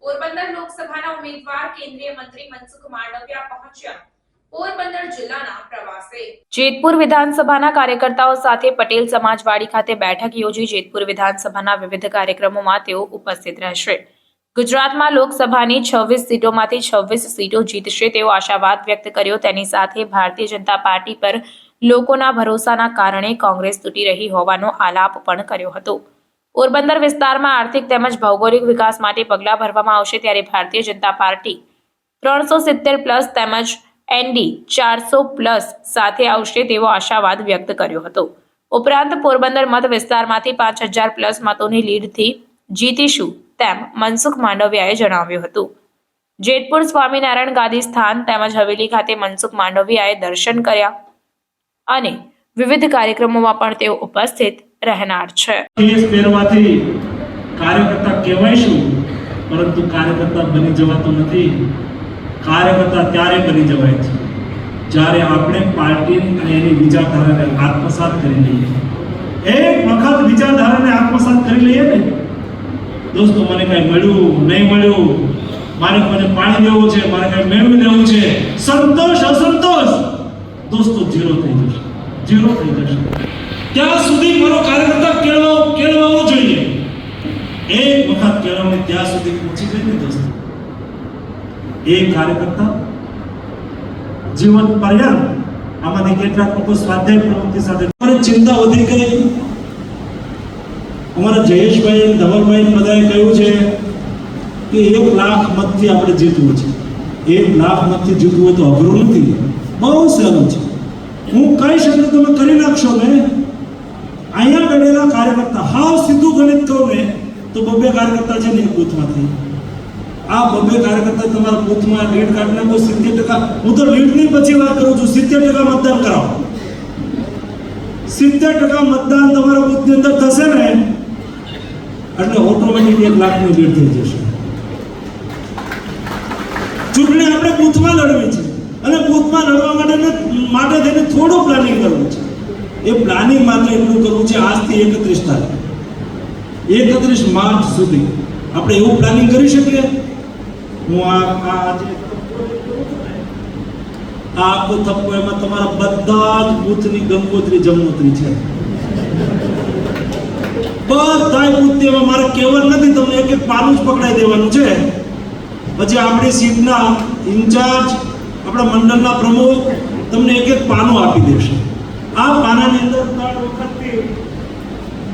પોરબંદર લોકસભાના ઉમેદવાર કેન્દ્રીય મંત્રી મનસુખ માંડવિયા પહોંચ્યા. જેતપુર વિધાનસભાના કાર્યકર્તાઓ સાથે પટેલ સમાજવાડી ખાતે બેઠક યોજી જેતપુર વિધાનસભાના વિવિધ કાર્યક્રમોમાં તેઓ ઉપસ્થિત રહેશે. ગુજરાતમાં લોકસભાની છવ્વીસ સીટોમાંથી છવ્વીસ સીટો જીતશે તેવો આશાવાદ વ્યક્ત કર્યો. તેની સાથે ભારતીય જનતા પાર્ટી પર લોકોના ભરોસાના કારણે કોંગ્રેસ તૂટી રહી હોવાનો આલાપ પણ કર્યો હતો. પોરબંદર વિસ્તારમાં આર્થિક તેમજ ભૌગોલિક વિકાસ માટે પગલાં ભરવામાં આવશે ત્યારે ભારતીય જનતા પાર્ટી ત્રણસો સિત્તેર પ્લસ તેમજ એનડી ચારસો પ્લસ સાથે આવશે તેવો આશાવાદ વ્યક્ત કર્યો હતો. ઉપરાંત પોરબંદર મત વિસ્તારમાંથી પાંચ હજાર પ્લસ મતોની લીડથી જીતીશું તેમ મનસુખ માંડવિયાએ જણાવ્યું હતું. જેતપુર સ્વામિનારાયણ ગાદી સ્થાન તેમજ હવેલી ખાતે મનસુખ માંડવિયાએ દર્શન કર્યા અને વિવિધ કાર્યક્રમોમાં પણ તેઓ ઉપસ્થિત રહેનાર છે. કાર્યકર્તા કહેવાયશું પરંતુ કાર્યકર્તા બની જવાતો નથી. કાર્યકર્તા ત્યારે બની જવાય છે, જ્યારે આપણે પાર્ટી અને એની વિચારધારાને આત્મસાત કરી લઈએ. એક વખત વિચારધારાને આત્મસાત કરી લઈએ ને, દોસ્તો, મને કઈ મળ્યું નહીં મળ્યું, મારે મને પાણી દેવું છે, મારે કઈ મેળવી દેવું છે, સંતોષ, અસંતોષ. દોસ્તો જીરો થઈ જશે. જીરો થઈ જશે. ત્યાં સુધી મારો કાર્યકર્તા કેળવો કેળવવો જોઈએ. એક વખત કેળવણી ત્યાં સુધી પહોંચી ગઈ ને દોસ્તો. એ કાર્યકર્તા જીવન પર્યંત આમાંથી કેટલાક લોકો સ્વાધ્યાય પ્રવૃત્તિ સાથે અમારી ચિંતા વધી ગઈ. અમારા જયેશભાઈ ધવલભાઈ બધાએ કહ્યું છે કે એક લાખ મતથી આપણે જીતવું છે. એક લાખ મતથી જીતવું હોય તો અઘરું નથી. બહુ સહેલું છે. હું કહી એટલે તમે કરી નાખશો ને. અહીંયા ગણેલા કાર્યકર્તા હાવ સીધું ગણિત કહું ને તો બબે કાર્યકર્તા છે ને એક બૂથમાંથી. આ બબે કાર્યકર્તા તમારા બૂથમાં લીડ કાર્ડને નાખો સિત્તેર ટકા. હું તો લીડની પછી વાત કરું છું, સિત્તેર ટકા મતદાન કરાવો. સિત્તેર ટકા મતદાન તમારા બૂથની અંદર થશે ને, એટલે ઓટોમેટિક એક લાખની લીડ થઈ જશે. ચૂંટણી આપણે બૂથમાં લડવી છે. અને બૂથમાં લડવા માટે માટે થઈને થોડું પ્લાનિંગ કરવું છે. એ પ્લાનિંગ માત્ર એટલું કરવું છે, આજથી એકત્રીસ તારીખ. એકત્રીસ માર્ચ સુધી. આપણે એવું પ્લાનિંગ કરી શકીએ? હું આ આજે આ આખો થપ્પો એમાં તમારા બધા જ બુથની ગંગોત્રી જમનોત્રી છે. બધા બૂથની એમાં મારે કહેવાનું નથી, તમને એક એક પાનું જ પકડાઈ દેવાનું છે. પછી આપણી સીટના ઇન્ચાર્જ, આપણા મંડળના પ્રમુખ તમને એક એક પાનું આપી દેશે. આ પાનાની અંદર ત્રણ વખતથી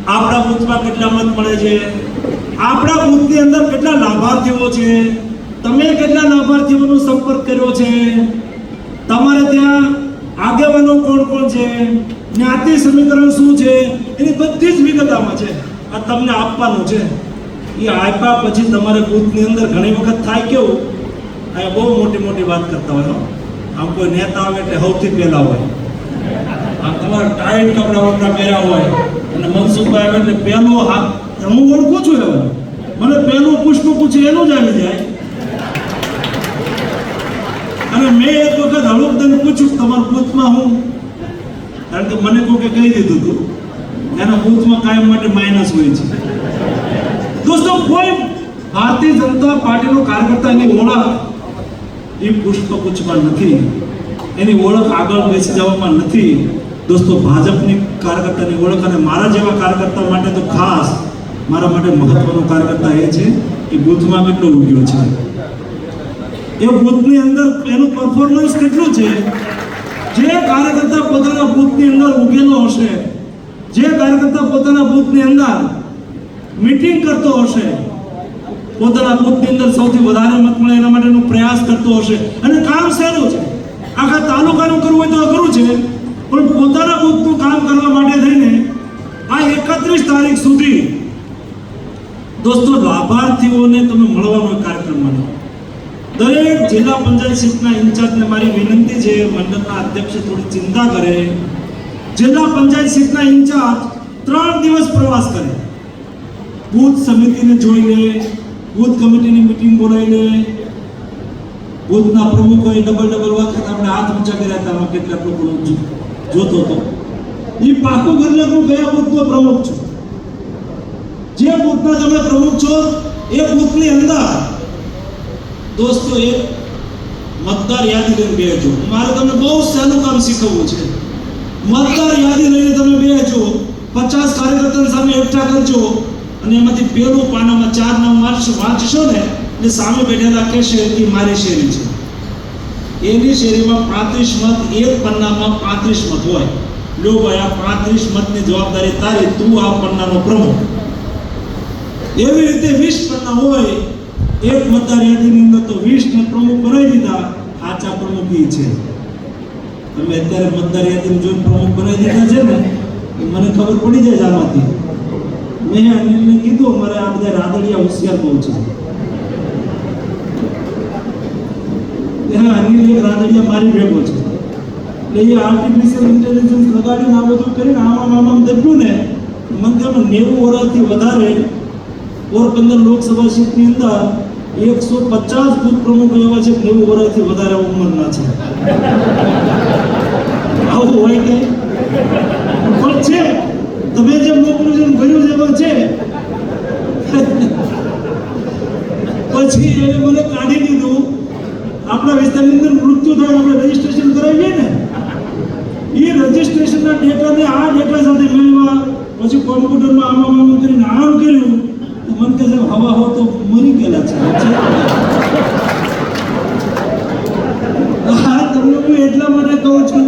આપણા બુથમાં કેટલા મત મળે છે? આપણા બુથની અંદર કેટલા લાભાર્થીઓ છે? તમે કેટલા લાભાર્થીઓનો સંપર્ક કર્યો છે? તમારે ત્યાં આગેવાનો કોણ કોણ છે? જ્ઞાતિ સમીકરણ શું છે? એની બધી જ વિગત આમાં છે. આ તમને આપવાનું છે. એ આપ્યા પછી તમારે બૂથની અંદર ઘણી વખત થાય કેવું? અહીંયા બહુ મોટી મોટી વાત કરતા હોય આમ કોઈ નેતા આવે એટલે સૌથી પહેલા હોય. આ તમારા ટાઈટ કપડા વપડા પહેર્યા હોય. અને મનસુખભાઈ એટલે પહેલો હાથ, હું ઓળખું છું એવું મને પહેલું પુષ્પ પૂછે એનું જ આવી જાય. અને મેં એક વખત હળુકદન પૂછ્યું, તમારા બૂથમાં હું? કારણ કે મને કોકે કહી દીધું હતું. એના બૂથમાં કાયમ માટે માઇનસ હોય છે. દોસ્તો, કોઈ ભારતીય જનતા પાર્ટીનો કાર્યકર્તાની ઓળખ એ પુષ્પગુચ્છમાં નથી. એની ઓળખ આગળ બેસી જવામાં નથી. દોસ્તો, ભાજપની કાર્યકર્તાની ઓળખ અને મારા જેવા કાર્યકર્તા માટે તો ખાસ મારા માટે મહત્વનો કાર્યકર્તા એ છે કે બૂથમાં કેટલો ઉગ્યો છે. એ બૂથની અંદર એનું પરફોર્મન્સ કેટલું છે? જે કાર્યકર્તા પોતાના બૂથની અંદર ઉગેલો હશે, જે કાર્યકર્તા પોતાના બૂથની અંદર મીટિંગ કરતો હશે, પોતાના બૂથની અંદર સૌથી વધારે મત મળે એના માટેનો પ્રયાસ કરતો હશે. અને કામ સહેલું છે? આખા તાલુકાનું કરવું હોય તો અઘરું છે. પણ પોતાના બૂથનું કામ કરવા માટે થઈને આ એકત્રીસ તારીખ સુધી દોસ્તો, લાભાર્થીઓને તમે મળવાનો કાર્યક્રમ માનો દરેક જિલ્લા પંચાયત સીટના ઇન્ચાર્જને મારી વિનંતી છે, મંડળના અધ્યક્ષે થોડી ચિંતા કરે. જિલ્લા પંચાયત સીટના ઇન્ચાર્જ ત્રણ દિવસ પ્રવાસ કરે. બૂથ સમિતિને જોઈને, બૂથ કમિટીની મિટિંગ બોલાવીને, બૂથના પ્રમુખોએ ડબલ ડબલ વખત આપણે હાથ ઊંચા કર્યા હતા કેટલાક લોકો જોતો હતો. એ પાકું લે હું કયા બુદ્ધનો પ્રમુખ છું? જે બુદ્ધના તમે પ્રમુખ છો, એ બુદ્ધની અંદર દોસ્તો, એ મતદાર યાદી લઈને બેહજો. મારે તમને બહુ સહેલું કામ શીખવવું છે. મતદાર યાદી લઈને તમે બેહજો. પચાસ કાર્યકર્તા સામે એકઠા કરજો અને એમાંથી પેલું પાનામાં ચાર નામ વાંચશો ને, એટલે સામે બેઠેલા કહેશે કે મારી શેરી છે. એની શેરીમાં પાંત્રીસ મત, એક પન્નામાં પાંત્રીસ મત હોય. લો ભાઈ, આ પાંત્રીસ મતની જવાબદારી તારી, તું આ પન્નાનો પ્રમુખ. એવી રીતે વીસ પન્ના હોય, એક મતદાર યાદીની અંદર તો વીસ ને પ્રમુખ બનાવી દીધા, સાચા પ્રમુખ ઈ છે. તમે અત્યારે મતદાર યાદીને જોઈને પ્રમુખ બનાવી દીધા છે ને એ મને ખબર પડી જાય આમાંથી. મેં અનિલને કીધું, મારે આ બધા રાદડિયા હોશિયાર બહુ છે. ત્યાં અનિલ એક મારી ભેગો છે. એટલે એ આર્ટિફિશિયલ ઇન્ટેલિજન્સ લગાડીને આ બધું કરીને આમાં આમાં દબ્યું ને, મંદિરમાં નેવું વર્ષથી વધારે પોરબંદર લોકસભા સીટની અંદર એકસો પચાસ ભૂત પ્રમુખ એવા છે નેવું વર્ષથી વધારે ઉંમરના છે. આવું હોય કે? પણ છે, તમે જે મોકલું છે ને ભર્યું છે એમાં છે પછી એને મને કાઢી દીધું મૃત્યુ થાય આપણે રજીસ્ટ્રેશન કરાવીએ ને, એ રજીસ્ટ્રેશનના ડેટાને આ ડેટા સાથે મેળવવા પછી કોમ્પ્યુટરમાં આમ આમ કરીને આમ કર્યું. તો મને કહે સાહેબ હવા હો તો મરી ગયેલા છે. હા, તમને હું એટલા માટે કહું છું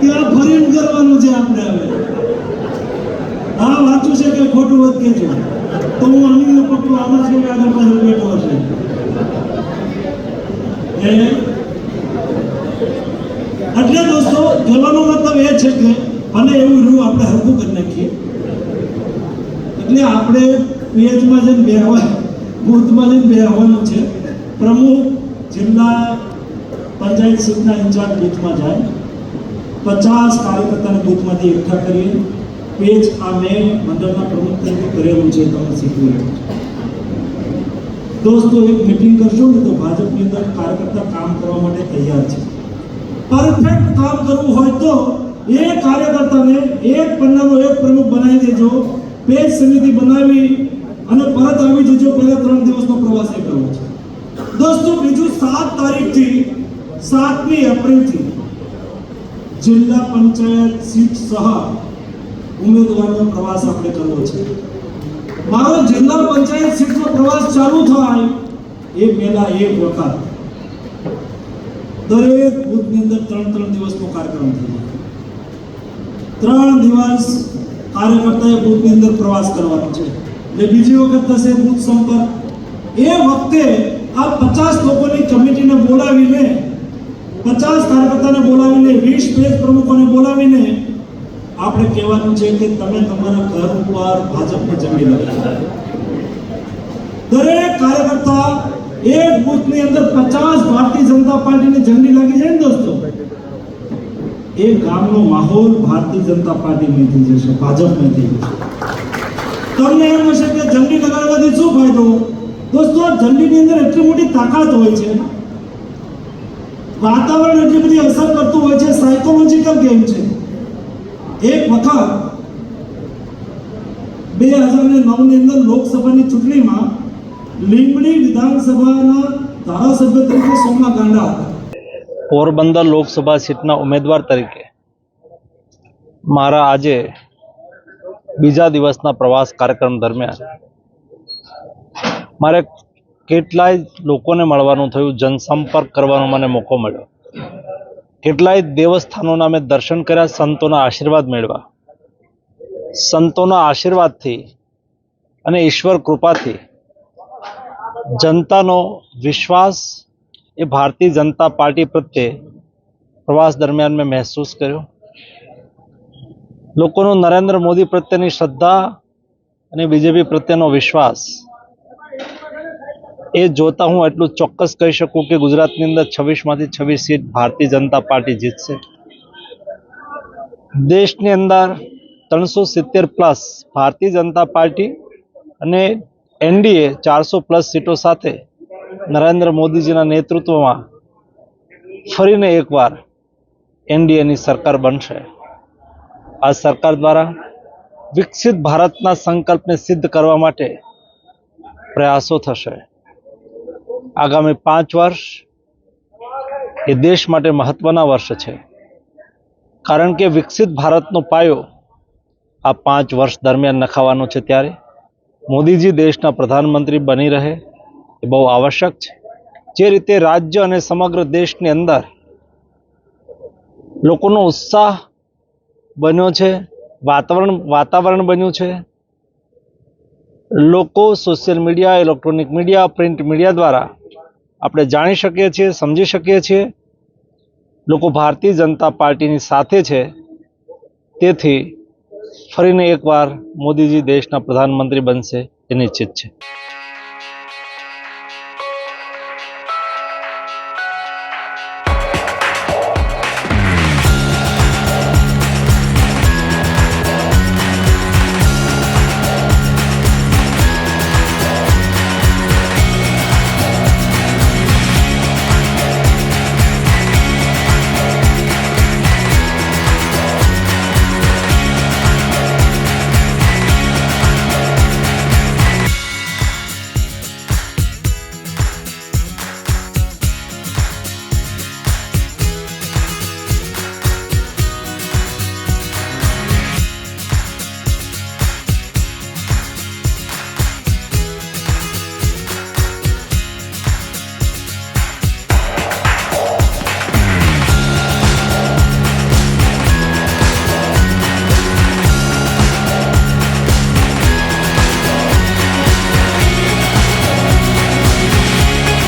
કે આ ફરીને કરવાનું છે આપણે હવે. હા, વાંચું છે કે ખોટું વાત છે. તો હું અમીને પપ્પા આમાં કોઈ આગળ પાછળ બેઠો હશે. એ એટલે દોસ્તો કહેવાનો મતલબ એ છે કે ભલે એવું રહ્યું આપણે હરકું કરી નાખીએ એટલે આપણે પેજમાં જઈને બેહવાનું બૂથમાં જઈને બેહવાનું છે, પ્રમુખ જિલ્લા પંચાયત સીટના ઇન્ચાર્જ બૂથમાં જાય, પચાસ કાર્યકર્તાને બૂથમાંથી એકઠા કરીએ પેજ આ મેં મંડળના પ્રમુખ તરીકે કરેલું છે તમે શીખવું દોસ્તો, એક મીટિંગ કરશો ને તો ભાજપની અંદર કાર્યકર્તા કામ કરવા માટે તૈયાર છે. પરફેક્ટ કામ કરવું હોય તો એ કાર્યકર્તાને એક પન્નાનો એક પ્રમુખ બનાવી દેજો પેજ સમિતિ બનાવી અને પરત આવી જજો પહેલા ત્રણ દિવસનો પ્રવાસ એ કરવો છે. દોસ્તો, બીજું સાત તારીખથી સાતમી એપ્રિલથી જિલ્લા પંચાયત સીટ સહ ઉમેદવારનો પ્રવાસ આપણે કરવો છે. મારો જિલ્લા પંચાયત સીટનો પ્રવાસ ચાલુ થાય એ પહેલા એક વખત દરેક બુથની અંદર ત્રણ ત્રણ દિવસનો કાર્યક્રમ થયો. ત્રણ દિવસ કાર્યકર્તાએ બુથની અંદર પ્રવાસ કરવાનો છે. એટલે બીજી વખત થશે બુથ સંપર્ક. એ વખતે આ પચાસ લોકોની કમિટીને બોલાવીને, પચાસ કાર્યકર્તાને બોલાવીને, વીસ પેજ પ્રમુખોને બોલાવીને આપણે કહેવાનું છે કે તમે તમારા ઘર ઉપર ભાજપમાં જમી લગાવો દરેક કાર્યકર્તા એક બૂથની અંદર પચાસ ભારતીય જનતા પાર્ટીની ઝંડી લાગી જાય ને દોસ્તો? એ ગામનો માહોલ ભારતીય જનતા પાર્ટીમાંથી જશે ભાજપમાંથી તમને એમ હશે કે ઝંડી લગાડવાથી શું ફાયદો? દોસ્તો ઝંડીની અંદર એટલી મોટી તાકાત હોય છે વાતાવરણ એટલી બધી અસર કરતું હોય છે સાયકોલોજીકલ ગેમ છે. એક વખત, બે હજાર ને નવની અંદર લોકસભાની ચૂંટણીમાં લીંબડી વિધાનસભાના ધારાસભ્ય તરીકે સોમા ગાંડા હતા. પોરબંદર લોકસભા સીટના ઉમેદવાર તરીકે મારા આજે બીજા દિવસના પ્રવાસ કાર્યક્રમ દરમિયાન મારે કેટલાય લોકોને મળવાનું થયું, જનસંપર્ક કરવાનો મને મોકો મળ્યો. કેટલાય દેવસ્થાનોના મેં દર્શન કર્યા, સંતોના આશીર્વાદ મેળવ્યા. સંતોના આશીર્વાદથી અને ઈશ્વર કૃપાથી જનતાનો વિશ્વાસ એ ભારતીય જનતા પાર્ટી પ્રત્યે પ્રવાસ દરમિયાન મેં મહેસૂસ કર્યો. લોકોનો નરેન્દ્ર મોદી પ્રત્યેની શ્રદ્ધા અને બીજેપી પ્રત્યેનો વિશ્વાસ એ જોતા હું એટલું ચોક્કસ કહી શકું કે ગુજરાતની અંદર છવ્વીસમાંથી છવ્વીસ સીટ ભારતીય જનતા પાર્ટી જીતશે. દેશની અંદર ત્રણસો સિત્તેર પ્લસ ભારતીય જનતા પાર્ટી અને એનડીએ ચારસો પ્લસ સીટો સાથે નરેન્દ્ર મોદીજીના નેતૃત્વમાં ફરીને એકવાર એનડીએની સરકાર બનશે. આ સરકાર દ્વારા વિકસિત ભારતના સંકલ્પને સિદ્ધ કરવા માટે પ્રયાસો થશે. આગામી પાંચ વર્ષ એ દેશ માટે મહત્વના વર્ષ છે. કારણ કે વિકસિત ભારતનો પાયો આ પાંચ વર્ષ દરમિયાન નખાવાનો છે ત્યારે મોદીજી દેશના પ્રધાનમંત્રી બની રહે. બહુ આવશ્યક છે. જે રીતે રાજ્ય અને સમગ્ર દેશની અંદર લોકોનો ઉત્સાહ બન્યો છે, વાતાવરણ વાતાવરણ બન્યું છે. લોકો social media electronic media print media દ્વારા આપણે જાણી શકીએ છીએ, સમજી શકીએ છીએ. લોકો ભારતીય જનતા પાર્ટીની સાથે છે. તેથી ફરીને એકવાર મોદીજી દેશના પ્રધાનમંત્રી બનશે એ નિશ્ચિત છે.